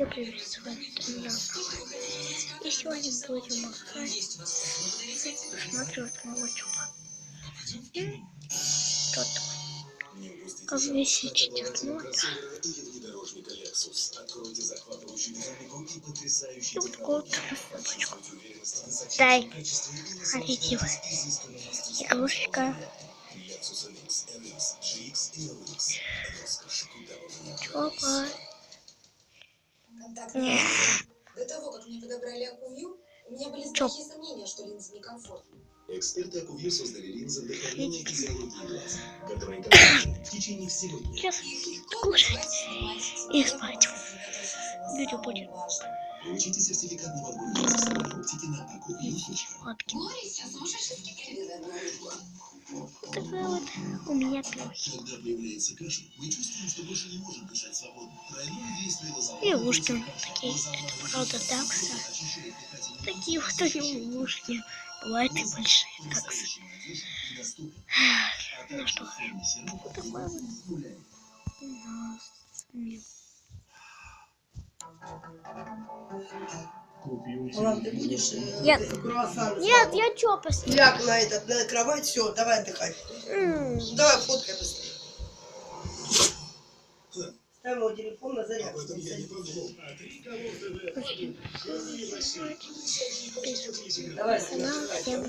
Все приветствую на И сегодня будем махать, посматривать моего чупа. Тут, как вы сейчас смотрите, тут кот. Дай, вы. Игрушка. Чопа. Контактные До того, как мне подобрали Акувью, у меня были Чё? страшные сомнения, что линзы некомфортны. Эксперты Акувью создали линзы вдохновения физиологии глаз, которые в течение всего дня. Сейчас кушать и спать. Видео будет. Получите сертификат на подбор линз в салоне оптики на сейчас сумасшедший скипер. Вот такая вот у меня пёс. Когда появляется кашель, мы чувствуем, что больше не можем дышать свободно. И ушки такие. Это правда такса. Такие вот такие ушки. Бывают и большие таксы. Ну что, в форме сиропа вот такое вот гуляй. у нас. мир. Ладно, ты будешь Нет. Нет, я чё посмотрю? Ляг на этот, на кровать, все, давай отдыхай. Давай фоткай быстрее. Ставь его телефон на Об зарядку. этом я не подумал. Давай, Канал сынок, всем